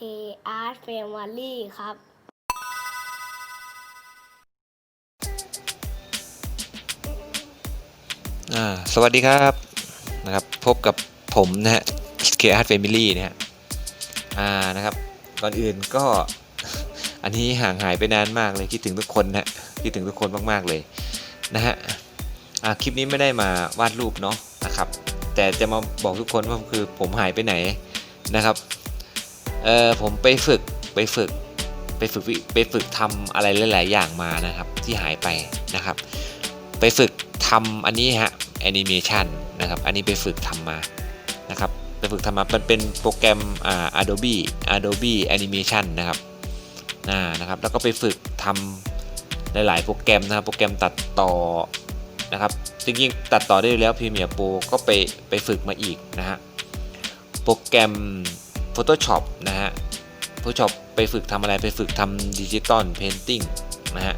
Art Family ครับอ่าสวัสดีครับนะครับ พบกับผมนะฮะ k Art Family นะฮะอ่านะครับ ก่อนอื่นก็อันนี้ห่างหายไปนานมากเลย คิดถึงทุกคนนะฮะคิดถึงทุกคนมาก ๆ เลยนะฮะอ่าคลิปนี้ไม่ได้มาวาดรูปเนาะนะครับ แต่จะมาบอกทุกคนว่าคือผมหายไปไหนนะครับ เออผมไปฝึกไปฝึกไปฝึกไปฝึกทำอะไรหลาย ๆ อย่างมานะครับ ที่หายไปนะครับ ไปฝึกทำอันนี้ฮะแอนิเมชันนะครับอันนี้ไปฝึกทำมานะครับไปฝึกทำมามันเป็นโปรแกรมอ่า Adobe Adobe Animation นะครับอ่านะครับแล้วก็ไปฝึกทำหลาย ๆ โปรแกรมนะครับโปรแกรมตัดต่อนะครับจริงๆตัดต่อได้แล้ว Premiere Pro ก็ไปไปฝึกมาอีกนะฮะโปรแกรม Photoshop นะฮะ Photoshop ไปฝึกทำอะไรไปฝึกทำดิจิตอลเพนติ้งนะฮะ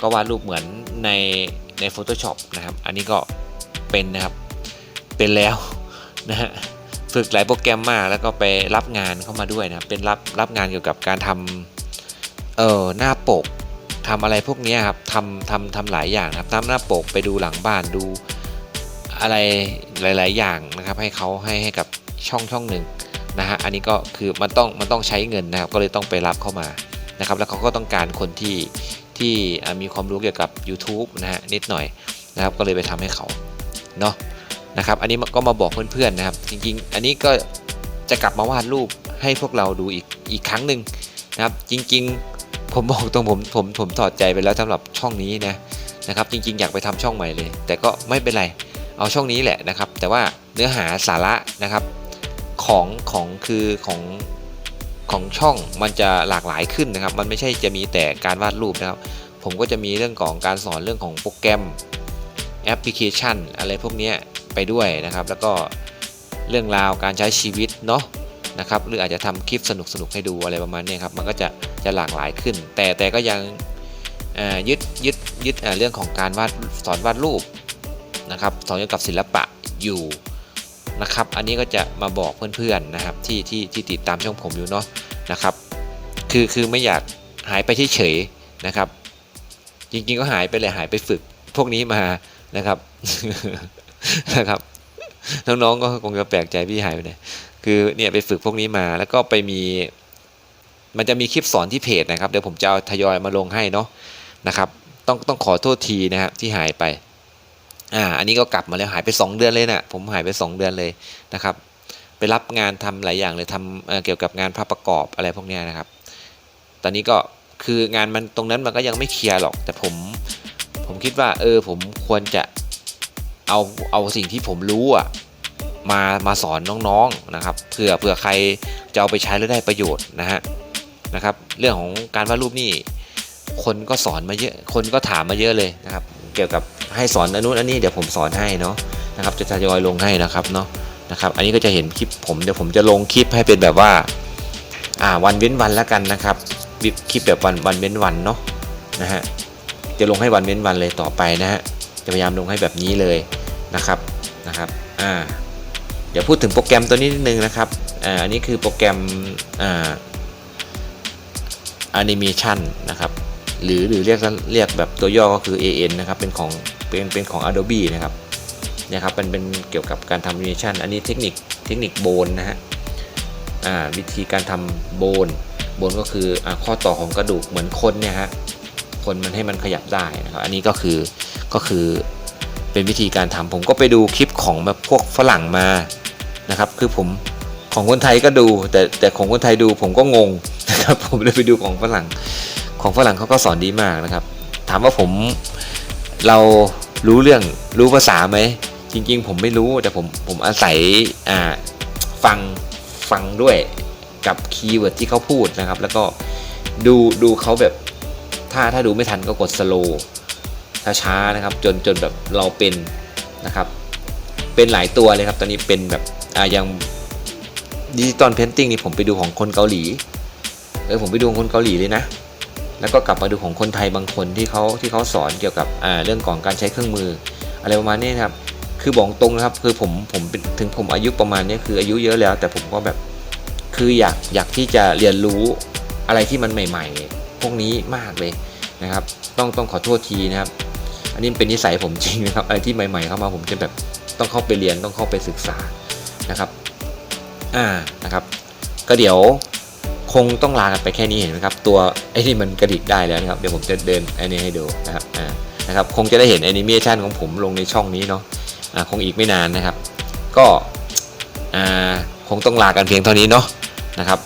ก็วาดรูปเหมือนในใน Photoshop นะครับ อันนี้ก็เป็นนะครับ เป็นแล้วนะฮะ ฝึกหลายโปรแกรมมากแล้วก็ไปรับงานเข้ามาด้วยนะเป็นรับรับงานเกี่ยวกับการทำเอ่อหน้าปกทำอะไรพวกนี้ครับทำทำทำหลายอย่างครับทำหน้าปกไปดูหลังบ้านดูอะไรหลาย ๆ อย่างนะครับ ให้เขาให้ให้กับช่องช่องหนึ่ง นะฮะอันนี้ก็คือมันต้องมันต้องใช้เงินนะครับก็เลยต้องไปรับเข้ามานะครับแล้วเขาก็ต้องการคนที่ที่มีความรู้เกี่ยวกับ YouTube นะฮะนิดหน่อยนะครับก็เลยไปทำให้เขาเนาะนะครับอันนี้ก็มาบอกเพื่อนๆนะครับ จริงๆ อันนี้ก็จะกลับมาวาดรูปให้พวกเราดูอีกอีกครั้งหนึ่งนะครับจริงๆ ผมบอกตรงผมผมผมถอดใจไปแล้วสำหรับช่องนี้นะนะครับจริงๆ อยากไปทำช่องใหม่เลย แต่ก็ไม่เป็นไรเอาช่องนี้แหละนะครับ แต่ว่าเนื้อหาสาระนะครับ ของของคือของของช่องมันจะหลากหลายขึ้นนะครับ มันไม่ใช่จะมีแต่การวาดรูปนะครับ ผมก็จะมีเรื่องของการสอนเรื่องของโปรแกรมแอปพลิเคชัน อะไรพวกนี้ไปด้วยนะครับ แล้วก็เรื่องราวการใช้ชีวิตเนาะนะครับ หรืออาจจะทำคลิปสนุกๆให้ดูอะไรประมาณนี้ครับ มันก็จะจะหลากหลายขึ้น แต่แต่ก็ยังยึดยึดยึดเรื่องของการวาดสอนวาดรูปนะครับ สอนเกี่ยวกับศิลปะอยู่ นะครับ อันนี้ก็จะมาบอกเพื่อนๆนะครับที่ที่ที่ติดตามช่องผมอยู่เนาะนะครับคือคือไม่อยากหายไปเฉยๆนะครับ จริงๆก็หายไปเลยหายไปฝึกพวกนี้มานะครับนะครับน้องๆก็คงจะแปลกใจพี่หายไปไหนคือเนี่ยไปฝึกพวกนี้มาแล้วก็ไปมี มันจะมีคลิปสอนที่เพจนะครับ เดี๋ยวผมจะเอาทยอยมาลงให้เนาะนะครับ ต้องต้องขอโทษทีนะครับที่หายไป อ่าอันนี้ก็กลับมาแล้วหายไป 2 เดือนเลยนะ่ะผมหายไป 2 เดือนเลยนะครับ ไปรับงานทำหลายอย่างเลยทำเเกี่ยวกับงานภาพประกอบอะไรพวกนี้นะครับ ตอนนี้ก็คืองานมันตรงนั้นมันก็ยังไม่เคลียร์หรอก แต่ผมผมคิดว่า เออผมควรจะเอาเอาสิ่งที่ผมรู้อะมามาสอนน้องๆนะครับเผื่อเผื่อใครจะเอาไปใช้แล้วได้ประโยชน์นะฮะนะครับ เรื่องของการวาดรูปนี่คนก็สอนมาเยอะ คนก็ถามมาเยอะเลยนะครับ เกี่ยวกับ ให้สอนอนุนอันนี้เดี๋ยวผมสอนให้เนาะนะครับจะทยอยลงให้นะครับเนาะนะครับ อันนี้ก็จะเห็นคลิปผมเดี๋ยวผมจะลงคลิปให้เป็นแบบว่าอ่าวันเว้นวันแล้วกันนะครับคลิปแบบวันวันเว้นวันเนาะนะฮะจะลงให้วันเว้นวันเลยต่อไปนะฮะจะพยายามลงให้แบบนี้เลยนะครับนะครับอ่าเดี๋ยวพูดถึงโปรแกรมตัวนี้นิดนึงนะครับอ่าอันนี้คือโปรแกรมอ่าแอนิเมชันนะครับหรือหรือเรียกเรียกแบบตัวย่อก็คือ AN นะครับเป็นของ เป็นเป็นของ Adobe นะครับนะครับเป็นเป็นเกี่ยวกับการทำแอนิเมชันอันนี้เทคนิคเทคนิคโบนนะฮะวิธีการทำโบนโบนก็คืออข้อต่อของกระดูกเหมือนคนเนี่ยฮะคนมันให้มันขยับได้นะครับอันนี้ก็คือก็คือเป็นวิธีการทำผมก็ไปดูคลิปของแบบพวกฝรั่งมานะครับ คือผมของคนไทยก็ดู แต่แต่ของคนไทยดูผมก็งงนะครับผมเลยไปดูของฝรั่งของฝรั่งเขาก็สอนดีมากนะครับ ถามว่าผม เรารู้เรื่องรู้ภาษาไหม จริง ๆ ผมไม่รู้แต่ผมผมอาศัยอ่าฟังฟังด้วยกับคีย์เวิร์ดที่เขาพูดนะครับ แล้วก็ดูดูเขาแบบถ้าถ้าดูไม่ทันก็กดสโลช้าๆนะครับ จนจนแบบเราเป็นนะครับ เป็นหลายตัวเลยครับ ตอนนี้เป็นแบบอ่าอย่างดิจิตอลเพนติ้งนี่ผมไปดูของคนเกาหลีเออผมไปดูของคนเกาหลีเลยนะ แล้วก็กลับมาดูของคนไทยบางคนที่เขาที่เขาสอนเกี่ยวกับอ่าเรื่องของการใช้เครื่องมือ อะไรประมาณนี้ครับคือบอกตรงนะครับคือผมผมถึงผมอายุประมาณนี้คืออายุเยอะแล้ว แต่ผมก็แบบคืคืออยากอยากที่จะเรียนรู้อะไรที่มันใหม่ ๆ พวกนี้มากเลยนะครับ ต้องต้องขอโทษทีนะครับ อันนี้เป็นนิสัยผมจริงนะครับอะไรที่ใหม่ ๆ เข้ามาผมจะแบบต้องเข้าไปเรียนต้องเข้าไปศึกษานะครับอ่านะครับ ก็เดี๋ยว คงต้องลากันไปแค่นี้เห็นไหมครับ ตัวไอ้นี่มันกระดิกได้แล้วนะครับ เดี๋ยวผมจะเดินไอ้นี่ให้ดูนะครับอ่านะครับ คงจะได้เห็นแอนิเมชันของผมลงในช่องนี้เนาะอ่าคงอีกไม่นานนะครับ ก็อ่าคงต้องลากันเพียงเท่านี้เนาะนะครับ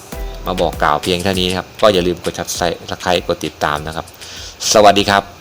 มาบอกกล่าวเพียงเท่านี้นะครับ ก็อย่าลืมกด subscribe กดติดตามนะครับ สวัสดีครับ